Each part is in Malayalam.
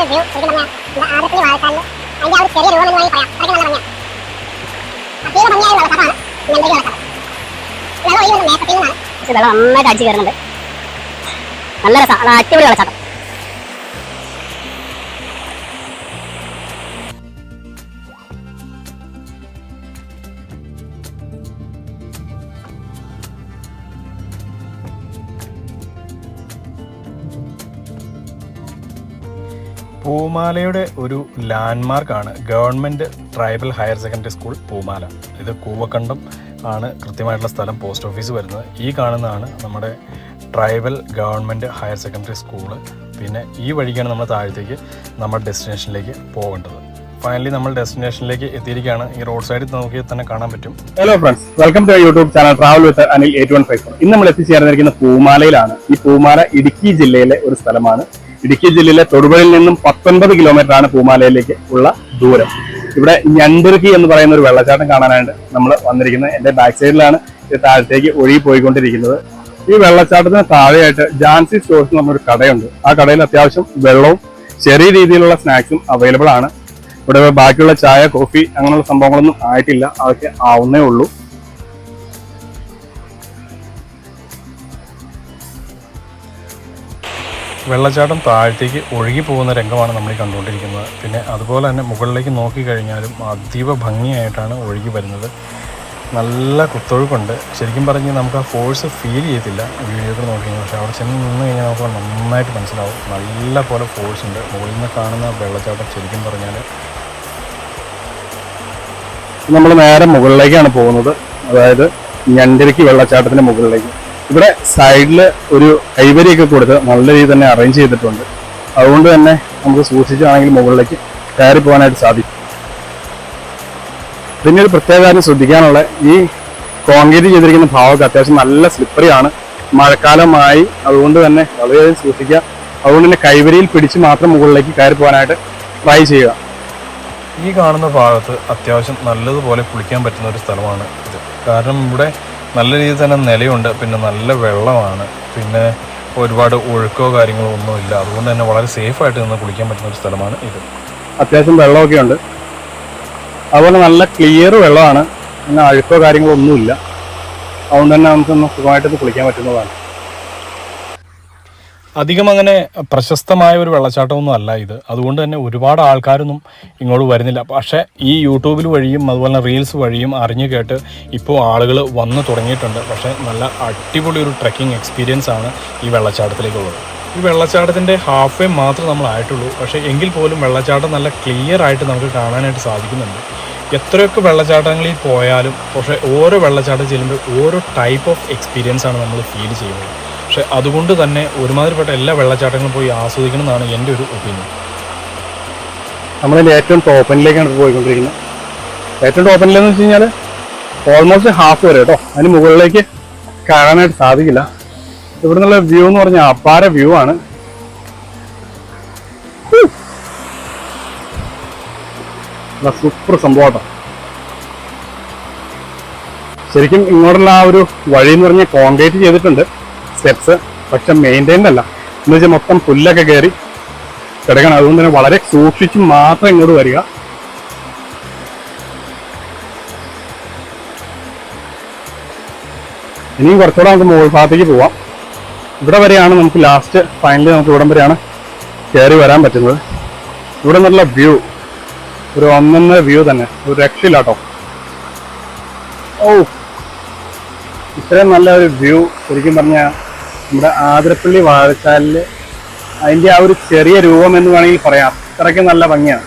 ചെറിയ അത്രയ്ക്ക് നല്ല കയറുന്നുണ്ട് നല്ല അടിപൊളി വെള്ളച്ചാട്ടം. പൂമാലയുടെ ഒരു ലാൻഡ്മാർക്കാണ് government tribal higher secondary school Poomala. ഇത് കൂവക്കണ്ടം ആണ് കൃത്യമായിട്ടുള്ള സ്ഥലം പോസ്റ്റ് ഓഫീസ് വരുന്നത്. ഈ കാണുന്നതാണ് നമ്മുടെ tribal government higher secondary school. പിന്നെ ഈ വഴിക്കാണ് നമ്മൾ താഴത്തേക്ക് നമ്മുടെ ഡെസ്റ്റിനേഷനിലേക്ക് പോകേണ്ടത്. ഫൈനലി നമ്മൾ ഡെസ്റ്റിനേഷനിലേക്ക് എത്തിയിരിക്കുകയാണ്. ഈ റോഡ് സൈഡിൽ നോക്കിയാൽ തന്നെ കാണാൻ പറ്റും. Hello friends welcome to YouTube channel travel with Anil eight one five ഇന്ന് നമ്മൾ എത്തിച്ചേർന്നിരിക്കുന്ന പൂമാലയിലാണ്. ഈ പൂമാല ഇടുക്കി ജില്ലയിലെ ഒരു സ്ഥലമാണ്. ഇടുക്കി ജില്ലയിലെ തൊടുപുഴയിൽ നിന്നും പത്തൊൻപത് കിലോമീറ്റർ ആണ് പൂമാലയിലേക്ക് ഉള്ള ദൂരം. ഇവിടെ ഞണ്ടിറുക്കി എന്ന് പറയുന്ന ഒരു വെള്ളച്ചാട്ടം കാണാനായിട്ട് നമ്മൾ വന്നിരിക്കുന്നത്. എന്റെ ബാക്ക് സൈഡിലാണ് ഇത് താഴത്തേക്ക് ഒഴുകി പോയിക്കൊണ്ടിരിക്കുന്നത്. ഈ വെള്ളച്ചാട്ടത്തിന് താഴെയായിട്ട് ജാൻസി സ്റ്റോഴ്സ് എന്ന് പറഞ്ഞൊരു കടയുണ്ട്. ആ കടയിൽ അത്യാവശ്യം വെള്ളവും ചെറിയ രീതിയിലുള്ള സ്നാക്സും അവൈലബിൾ ആണ്. ഇവിടെ ബാക്കിയുള്ള ചായ കോഫി അങ്ങനെയുള്ള സംഭവങ്ങളൊന്നും ആയിട്ടില്ല. അതൊക്കെ ആവുന്നേ ഉള്ളൂ. വെള്ളച്ചാട്ടം താഴത്തേക്ക് ഒഴുകി പോകുന്ന രംഗമാണ് നമ്മൾ കണ്ടുകൊണ്ടിരിക്കുന്നത്. പിന്നെ അതുപോലെ തന്നെ മുകളിലേക്ക് നോക്കിക്കഴിഞ്ഞാലും അതീവ ഭംഗിയായിട്ടാണ് ഒഴുകി വരുന്നത്. നല്ല കുത്തൊഴുക്കുണ്ട്. ശരിക്കും പറഞ്ഞ് നമുക്ക് ആ ഫോഴ്സ് ഫീൽ ചെയ്യത്തില്ല വീഡിയോയിൽ നോക്കി പക്ഷേ അവിടെ ചെന്ന് നിന്ന് കഴിഞ്ഞാൽ നമുക്ക് നന്നായിട്ട് മനസ്സിലാവും. നല്ല പോലെ ഫോഴ്സ് ഉണ്ട്. മുകളിൽ നിന്ന് കാണുന്ന വെള്ളച്ചാട്ടം ശരിക്കും പറഞ്ഞാൽ നമ്മൾ നേരെ മുകളിലേക്കാണ് പോകുന്നത്. അതായത് ഞണ്ടിരിക്ക് വെള്ളച്ചാട്ടത്തിന്റെ മുകളിലേക്ക്. ഇവിടെ സൈഡിൽ ഒരു കൈവരിയൊക്കെ കൊടുത്ത് നല്ല രീതിയിൽ തന്നെ അറേഞ്ച് ചെയ്തിട്ടുണ്ട്. അതുകൊണ്ട് തന്നെ നമുക്ക് സൂക്ഷിച്ചാണെങ്കിൽ മുകളിലേക്ക് കയറി പോകാനായിട്ട് സാധിക്കും. പിന്നെ ഒരു പ്രത്യേക കാര്യം ശ്രദ്ധിക്കാനുള്ള ഈ കോൺക്രീറ്റ് ചെയ്തിരിക്കുന്ന ഭാഗമൊക്കെ അത്യാവശ്യം നല്ല സ്ലിപ്പറിയാണ് മഴക്കാലമായി അതുകൊണ്ട് തന്നെ വളരെയധികം സൂക്ഷിക്കുക. അതുകൊണ്ട് തന്നെ കൈവരിയിൽ പിടിച്ച് മാത്രം മുകളിലേക്ക് കയറി പോകാനായിട്ട് ട്രൈ ചെയ്യുക. ഈ കാണുന്ന ഭാഗത്ത് അത്യാവശ്യം നല്ലതുപോലെ കുളിക്കാൻ പറ്റുന്ന ഒരു സ്ഥലമാണ് കാരണം ഇവിടെ നല്ല രീതിയിൽ തന്നെ നിലയുണ്ട് പിന്നെ നല്ല വെള്ളമാണ്. പിന്നെ ഒരുപാട് ഒഴുക്കോ കാര്യങ്ങളോ ഒന്നുമില്ല. അതുകൊണ്ട് തന്നെ വളരെ സേഫായിട്ട് നിന്ന് കുളിക്കാൻ പറ്റുന്ന ഒരു സ്ഥലമാണ് ഇത്. അത്യാവശ്യം വെള്ളമൊക്കെ ഉണ്ട്. അതുപോലെ നല്ല ക്ലിയർ വെള്ളമാണ്. പിന്നെ അഴുക്കോ കാര്യങ്ങളോ ഒന്നുമില്ല. അതുകൊണ്ട് തന്നെ നമുക്കൊന്ന് സുഖമായിട്ട് കുളിക്കാൻ പറ്റുന്നതാണ്. അധികം അങ്ങനെ പ്രശസ്തമായ ഒരു വെള്ളച്ചാട്ടമൊന്നും അല്ല ഇത്. അതുകൊണ്ട് തന്നെ ഒരുപാട് ആൾക്കാരൊന്നും ഇങ്ങോട്ട് വരുന്നില്ല. പക്ഷേ ഈ യൂട്യൂബിൽ വഴിയും അതുപോലെ തന്നെ റീൽസ് വഴിയും അറിഞ്ഞു കേട്ട് ഇപ്പോൾ ആളുകൾ വന്നു തുടങ്ങിയിട്ടുണ്ട്. പക്ഷേ നല്ല അടിപൊളി ഒരു ട്രക്കിംഗ് എക്സ്പീരിയൻസ് ആണ് ഈ വെള്ളച്ചാട്ടത്തിലേക്കുള്ളത്. ഈ വെള്ളച്ചാട്ടത്തിന്റെ ഹാഫ് വേ മാത്രമേ നമ്മൾ ആയിട്ടുള്ളൂ. പക്ഷേ എങ്കിൽ പോലും വെള്ളച്ചാട്ടം നല്ല ക്ലിയർ ആയിട്ട് നമുക്ക് കാണാനായിട്ട് സാധിക്കുന്നുണ്ട്. എത്രയൊക്കെ വെള്ളച്ചാട്ടങ്ങളിൽ പോയാലും പക്ഷേ ഓരോ വെള്ളച്ചാട്ടം ചെല്ലുമ്പോൾ ഓരോ ടൈപ്പ് ഓഫ് എക്സ്പീരിയൻസ് ആണ് നമ്മൾ ഫീൽ ചെയ്യുന്നത്. പക്ഷെ അതുകൊണ്ട് തന്നെ ഒരുമാതിരിപ്പെട്ട എല്ലാ വെള്ളച്ചാട്ടങ്ങളും പോയി ആസ്വദിക്കണം എന്നാണ് എന്റെ ഒരു ഒപ്പീനിയൻ നമ്മളതിന്റെ ഏറ്റവും ടോപ്പനിലേക്കാണ് പോയിക്കൊണ്ടിരിക്കുന്നത്. ഏറ്റവും ടോപ്പനിലെന്ന് വെച്ച് കഴിഞ്ഞാൽ ഓൾമോസ്റ്റ് ഹാഫ് വരെ കേട്ടോ. അതിന് മുകളിലേക്ക് കയറാനായിട്ട് സാധിക്കില്ല. ഇവിടെ നിന്നുള്ള വ്യൂ എന്ന് പറഞ്ഞാൽ അപ്പാര വ്യൂ ആണ്. സൂപ്പർ സംഭവം ശരിക്കും ഇങ്ങോട്ടുള്ള ആ ഒരു വഴി എന്ന് പറഞ്ഞാൽ കോൺക്രീറ്റ് ചെയ്തിട്ടുണ്ട്. സ്റ്റെപ്സ് പക്ഷെ മെയിന്റൈൻഡ് അല്ല. എന്ന് വെച്ചാൽ മൊത്തം പുല്ലൊക്കെ കയറി കിടക്കണം. അതുകൊണ്ട് തന്നെ വളരെ സൂക്ഷിച്ച് മാത്രം ഇങ്ങോട്ട് വരിക. ഇനിയും കുറച്ചുകൂടെ നമുക്ക് മുകൾ ഭാഗത്തേക്ക് പോവാം. ഇവിടെ വരെയാണ് നമുക്ക് ലാസ്റ്റ് ഫൈനലി നമുക്ക് ഇവിടം വരെയാണ് കയറി വരാൻ പറ്റുന്നത്. ഇവിടെ നിന്നുള്ള വ്യൂ ഒരു ഒന്നൊന്ന വ്യൂ തന്നെ. ഒരു രക്ഷയില്ല കേട്ടോ. ഓ ഇത്രയും നല്ല ഒരു വ്യൂ ശരിക്കും പറഞ്ഞാൽ നമ്മുടെ ആതിരപ്പള്ളി വാഴച്ചാലിൽ അതിന്റെ ആ ഒരു ചെറിയ രൂപം എന്ന് വേണമെങ്കിൽ പറയാം. അത്രയ്ക്ക് നല്ല ഭംഗിയാണ്.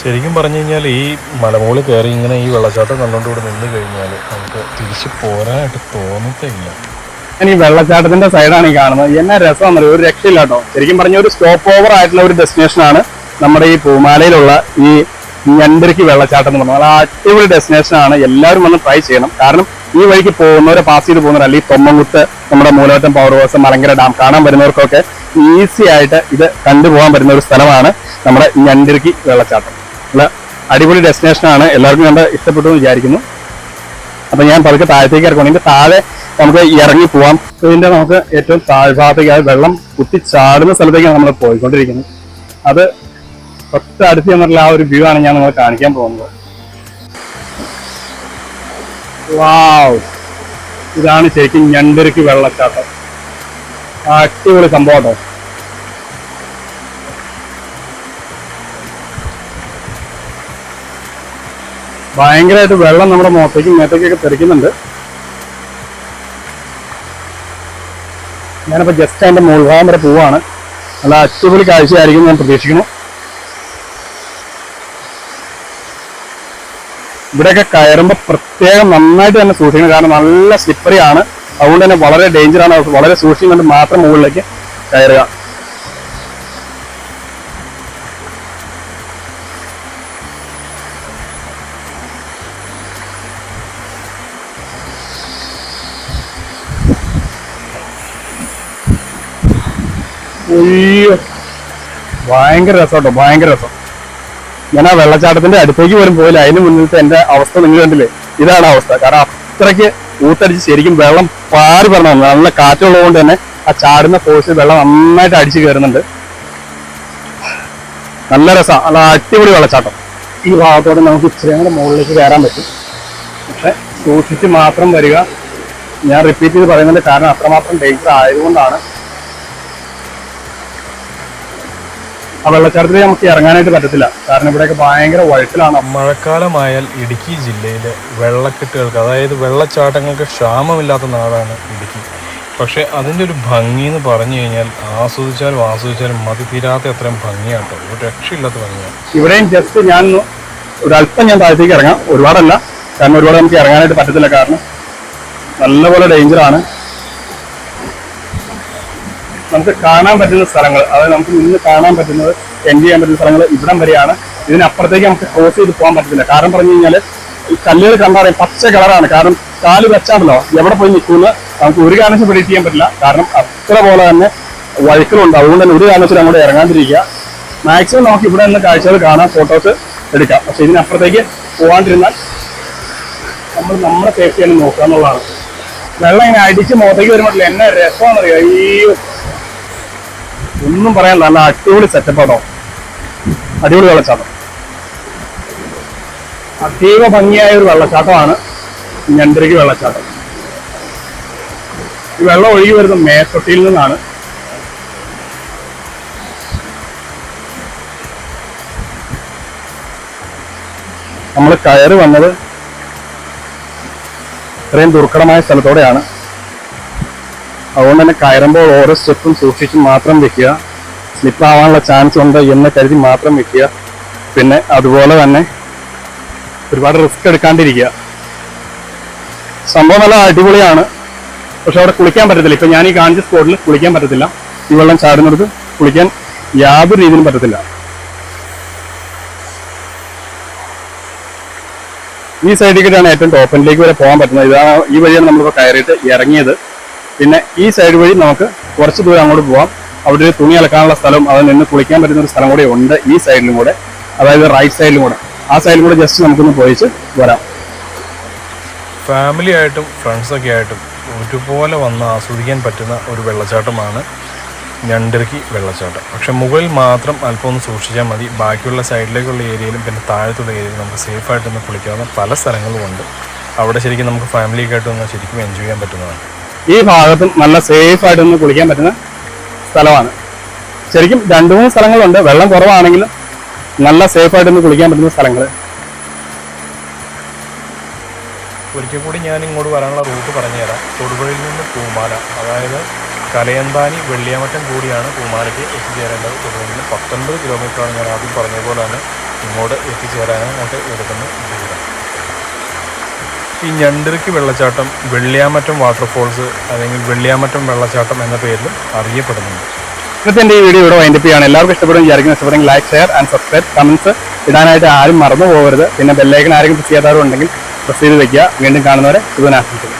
ശരിക്കും പറഞ്ഞു കഴിഞ്ഞാൽ ഈ മലമുകളിൽ കയറി ഇങ്ങനെ ഈ വെള്ളച്ചാട്ടം കണ്ടുകൊണ്ട് ഇവിടെ നിന്ന് കഴിഞ്ഞാൽ നമുക്ക് തിരിച്ചു പോരാനായിട്ട് തോന്നത്തേ ഇല്ല ഞാൻ ഈ വെള്ളച്ചാട്ടത്തിന്റെ സൈഡാണ് ഈ കാണുന്നത്. എന്നാ രസം ഒരു രക്ഷയില്ല കേട്ടോ ശരിക്കും പറഞ്ഞ ഒരു സ്റ്റോപ്പ് ഓവർ ആയിട്ടുള്ള ഒരു ഡെസ്റ്റിനേഷൻ ആണ് നമ്മുടെ ഈ പൂമാലയിലുള്ള ഈ ഞണ്ടിരിക്ക് വെള്ളച്ചാട്ടം എന്ന് പറഞ്ഞാൽ അടിപൊളി ഡെസ്റ്റിനേഷൻ ആണ്. എല്ലാവരും വന്ന് ട്രൈ ചെയ്യണം. കാരണം ഈ വഴിക്ക് പോകുന്നവരെ പാസ് ചെയ്ത് പോകുന്നവർ അല്ലെങ്കിൽ തൊമ്മങ്കുത്ത് നമ്മുടെ Moolavattom power house Malankara dam കാണാൻ വരുന്നവർക്കൊക്കെ ഈസി ആയിട്ട് ഇത് കണ്ടുപോകാൻ പറ്റുന്ന ഒരു സ്ഥലമാണ് നമ്മുടെ ഞണ്ടിരിക്ക് വെള്ളച്ചാട്ടം. നല്ല അടിപൊളി ഡെസ്റ്റിനേഷൻ ആണ്. എല്ലാവർക്കും കണ്ട് ഇഷ്ടപ്പെട്ടു എന്ന് വിചാരിക്കുന്നു. അപ്പൊ ഞാൻ പതുക്കെ താഴത്തേക്ക് ഇറക്കണം താഴെ നമുക്ക് ഇറങ്ങി പോവാം. ഇതിന്റെ നമുക്ക് ഏറ്റവും താഴ്ഭാഗത്തേക്ക് വെള്ളം കുത്തി ചാടുന്ന സ്ഥലത്തേക്കാണ് നമ്മൾ പോയിക്കൊണ്ടിരിക്കുന്നത്. അത് തൊട്ടടുത്ത് ചെന്നിട്ടുള്ള ആ ഒരു വ്യൂ ആണ് ഞാൻ നിങ്ങളെ കാണിക്കാൻ പോകുന്നത്. വാവ് ഇതാണ് ശരിക്കും ഞണ്ടരക്ക് വെള്ളച്ചാട്ടം. അടിപൊളി സംഭവം ഭയങ്കരമായിട്ട് വെള്ളം നമ്മുടെ മുഖത്തേക്കും മേത്തേക്കൊക്കെ തെറിക്കുന്നുണ്ട്. ഞാനിപ്പോ ജസ്റ്റ് അതിന്റെ മുൾഭാഗം വരെ പോവാണ്. നല്ല അടിപൊളി കാഴ്ചയായിരിക്കും ഞാൻ പ്രതീക്ഷിക്കുന്നു. ഇവിടെയൊക്കെ കയറുമ്പോൾ പ്രത്യേകം നന്നായിട്ട് തന്നെ സൂക്ഷിക്കണം കാരണം നല്ല സ്ലിപ്പറി ആണ്. അതുകൊണ്ട് തന്നെ വളരെ ഡേഞ്ചർ ആണ്. വളരെ സൂക്ഷിച്ചുകൊണ്ട് മാത്രം മുകളിലേക്ക് കയറുക. ഭയങ്കര രസം കേട്ടോ ഭയങ്കര രസം. ഞാൻ ആ വെള്ളച്ചാട്ടത്തിന്റെ അടുത്തേക്ക് പോലും പോയില്ല. അതിന് മുന്നിലത്തെ എന്റെ അവസ്ഥ നിങ്ങൾ കണ്ടില്ലേ? ഇതാണ് അവസ്ഥ. കാരണം അത്രയ്ക്ക് ഊത്തടിച്ച് ശരിക്കും വെള്ളം പാറി പറഞ്ഞു നല്ല കാറ്റുള്ളത് കൊണ്ട് തന്നെ ആ ചാടുന്ന ഫോഴ്സിൽ വെള്ളം നന്നായിട്ട് അടിച്ചു കയറുന്നുണ്ട്. നല്ല രസം. നല്ല അടിപൊളി വെള്ളച്ചാട്ടം. ഈ ഭാഗത്തോടെ നമുക്ക് ഇച്ചിരി കൂടെ മുകളിലേക്ക് കയറാൻ പറ്റും. പക്ഷെ സൂക്ഷിച്ച് മാത്രം വരിക. ഞാൻ റിപ്പീറ്റ് ചെയ്ത് പറയുന്നതിന്റെ കാരണം അത്രമാത്രം ഡേഞ്ചർ ആയതുകൊണ്ടാണ് ആ വെള്ളച്ചാട്ടത്തിൽ നമുക്ക് ഇറങ്ങാനായിട്ട് പറ്റത്തില്ല. കാരണം ഇവിടെയൊക്കെ ഭയങ്കര വഴക്കിലാണ് മഴക്കാലമായാൽ ഇടുക്കി ജില്ലയിലെ വെള്ളക്കെട്ടുകൾക്ക് അതായത് വെള്ളച്ചാട്ടങ്ങൾക്ക് ക്ഷാമമില്ലാത്ത നാടാണ് ഇടുക്കി. പക്ഷേ അതിന്റെ ഒരു ഭംഗി എന്ന് പറഞ്ഞു കഴിഞ്ഞാൽ ആസ്വദിച്ചാലും ആസ്വദിച്ചാലും മതി തീരാത്ത അത്രയും ഭംഗിയാട്ടോ ഒരു രക്ഷയില്ലാത്ത ഭംഗിയാണ്. ഇവിടെയും ജസ്റ്റ് ഞാൻ ഒരു ഒരല്പം ഞാൻ താഴത്തേക്ക് ഇറങ്ങാം. ഒരുപാടല്ല. കാരണം ഒരുപാട് നമുക്ക് ഇറങ്ങാനായിട്ട് പറ്റത്തില്ല. കാരണം നല്ലപോലെ ഡേഞ്ചർ ആണ്. നമുക്ക് കാണാൻ പറ്റുന്ന സ്ഥലങ്ങൾ അതായത് നമുക്ക് നിന്ന് കാണാൻ പറ്റുന്നത് എൻജോയ് ചെയ്യാൻ പറ്റുന്ന സ്ഥലങ്ങൾ ഇവിടം വരെയാണ്. ഇതിനപ്പുറത്തേക്ക് നമുക്ക് ക്രോസ് ചെയ്ത് പോകാൻ പറ്റത്തില്ല. കാരണം പറഞ്ഞു കഴിഞ്ഞാൽ ഈ കല്ലുകൾ കണ്ടറിയാം പച്ച കളറാണ് കാരണം കാൽ വെച്ചാണല്ലോ എവിടെ പോയി നിൽക്കുമെന്ന് നമുക്ക് ഒരു കാരണവശാലും പ്രിഡിക്റ്റ് ചെയ്യാൻ പറ്റില്ല. കാരണം അത്ര പോലെ തന്നെ വഴുക്കലുണ്ട്. അതുകൊണ്ട് തന്നെ ഒരു കാരണവശാലും അങ്ങോട്ട് ഇറങ്ങാണ്ടിരിക്കുക മാക്സിമം നമുക്ക് ഇവിടെ നിന്ന് കാഴ്ചകൾ കാണാം ഫോട്ടോസ് എടുക്കാം. പക്ഷെ ഇതിനപ്പുറത്തേക്ക് പോകാണ്ടിരുന്നാൽ നമ്മൾ നമ്മുടെ സേഫ്റ്റി തന്നെ നോക്കുക എന്നുള്ളതാണ്. വെള്ളം ഇങ്ങനെ അടിച്ച് മുഖത്തേക്ക് വരുമ്പോഴല്ലേ എന്നെ രസമാണെന്നറിയാം? അയ്യോ. ഒന്നും പറയാൻ നല്ല അടിപൊളി സെറ്റപ്പ് ആണോ? അടിപൊളി വെള്ളച്ചാട്ടം. അതീവ ഭംഗിയായ ഒരു വെള്ളച്ചാട്ടമാണ് ഞണ്ടരിക്ക് വെള്ളച്ചാട്ടം. ഈ വെള്ളം ഒഴുകി വരുന്ന മേത്തൊട്ടിയിൽ നിന്നാണ് നമ്മൾ കയറി വന്നത് ഇത്രയും ദുർഘടമായ സ്ഥലത്തോടെയാണ്. അതുകൊണ്ട് തന്നെ കയറുമ്പോൾ ഓരോ സ്റ്റെപ്പും സൂക്ഷിച്ച് മാത്രം വെക്കുക. സ്ലിപ്പ് ആവാനുള്ള ചാൻസ് ഉണ്ട് എന്ന് കരുതി മാത്രം വെക്കുക. പിന്നെ അതുപോലെ തന്നെ ഒരുപാട് റിസ്ക് എടുക്കാണ്ടിരിക്കുക. സംഭവം നല്ല അടിപൊളിയാണ്. പക്ഷെ അവിടെ കുളിക്കാൻ പറ്റത്തില്ല. ഇപ്പം ഞാൻ ഈ കാണിച്ച സ്പോട്ടിൽ കുളിക്കാൻ പറ്റത്തില്ല. ഈ വെള്ളം ചാടുന്നിടത്ത് കുളിക്കാൻ യാതൊരു രീതിയിലും പറ്റത്തില്ല. ഈ സൈഡിൽ കൂടെയാണ് ഏറ്റവും ടോപ്പനിലേക്ക് വരെ പോകാൻ പറ്റുന്നത്. ഇതാണ് ഈ വഴിയാണ് നമ്മളിപ്പോൾ കയറിയിട്ട് ഇറങ്ങിയത്. പിന്നെ ഈ സൈഡ് വഴി നമുക്ക് കുറച്ച് ദൂരം അങ്ങോട്ട് പോവാം. അവിടെ ഒരു തുണി അലക്കാനുള്ള സ്ഥലം അത് നിന്ന് കുളിക്കാൻ പറ്റുന്ന ഒരു സ്ഥലം കൂടെ ഉണ്ട് ഈ സൈഡിലും കൂടെ. അതായത് റൈറ്റ് സൈഡിലും കൂടെ. ആ സൈഡിലും കൂടെ ജസ്റ്റ് നമുക്കൊന്ന് പോയിച്ച് വരാം. ഫാമിലി ആയിട്ടും ഫ്രണ്ട്സൊക്കെ ആയിട്ടും ഒരുപോലെ വന്ന് ആസ്വദിക്കാൻ പറ്റുന്ന ഒരു വെള്ളച്ചാട്ടമാണ് ഞണ്ടിറക്കി വെള്ളച്ചാട്ടം. പക്ഷെ മുകളിൽ മാത്രം അല്പം ഒന്ന് സൂക്ഷിച്ചാൽ മതി. ബാക്കിയുള്ള സൈഡിലേക്കുള്ള ഏരിയയിലും പിന്നെ താഴത്തുള്ള ഏരിയയിലും നമുക്ക് സേഫായിട്ടൊന്ന് കുളിക്കാവുന്ന പല സ്ഥലങ്ങളും ഉണ്ട്. അവിടെ ശരിക്കും നമുക്ക് ഫാമിലിയൊക്കെ ആയിട്ടൊന്ന് ശരിക്കും എൻജോയ് ചെയ്യാൻ പറ്റുന്നതാണ്. ഈ ഭാഗത്തും നല്ല സേഫ് ആയിട്ട് ഒന്ന് കുളിക്കാൻ പറ്റുന്ന സ്ഥലമാണ്. ശരിക്കും രണ്ട് മൂന്ന് സ്ഥലങ്ങളുണ്ട്. വെള്ളം കുറവാണെങ്കിലും നല്ല സേഫ് ആയിട്ട് ഒന്ന് കുളിക്കാൻ പറ്റുന്ന സ്ഥലങ്ങൾ ഒരിക്കൽ കൂടി ഞാൻ ഇങ്ങോട്ട് വരാനുള്ള റൂട്ട് പറഞ്ഞുതരാം. തൊടുപുഴയിൽ നിന്ന് പൂമാല അതായത് കലയന്താനി വെള്ളിയാമറ്റം കൂടിയാണ് പൂമാലയ്ക്ക് എത്തിച്ചേരേണ്ടത്. തൊടുപുഴയിൽ നിന്ന് പത്തൊൻപത് കിലോമീറ്ററാണ് ഞാൻ ആദ്യം പറഞ്ഞതുപോലെ പോലെ തന്നെ ഇങ്ങോട്ട് എത്തിച്ചേരാനായിട്ട് എടുക്കുന്ന ഈ ഞണ്ടിറക്കി വെള്ളച്ചാട്ടം വെള്ളിയാമറ്റം വാട്ടർഫോൾസ് അല്ലെങ്കിൽ വെള്ളിയാമറ്റം വെള്ളച്ചാട്ടം എന്ന പേരിൽ അറിയപ്പെടുന്നുണ്ട്. ഇന്നത്തെ ഈ വീഡിയോ ഇവിടെ വൈൻഡപ്പ് എല്ലാവർക്കും ഇഷ്ടപ്പെടും വിചാരിക്കുന്ന. ഇഷ്ടപ്പെടും like share and subscribe comments ഇടാനായിട്ട് ആരും മറന്നു പോകരുത്. പിന്നെ ബെല്ലൈക്കൻ ആരെങ്കിലും പ്രസ് ചെയ്യാത്തവരുണ്ടെങ്കിൽ പ്രസ് ചെയ്ത് വെക്കുക. വീണ്ടും കാണുന്നവരെ ശുഭനാശംസിക്കുന്നു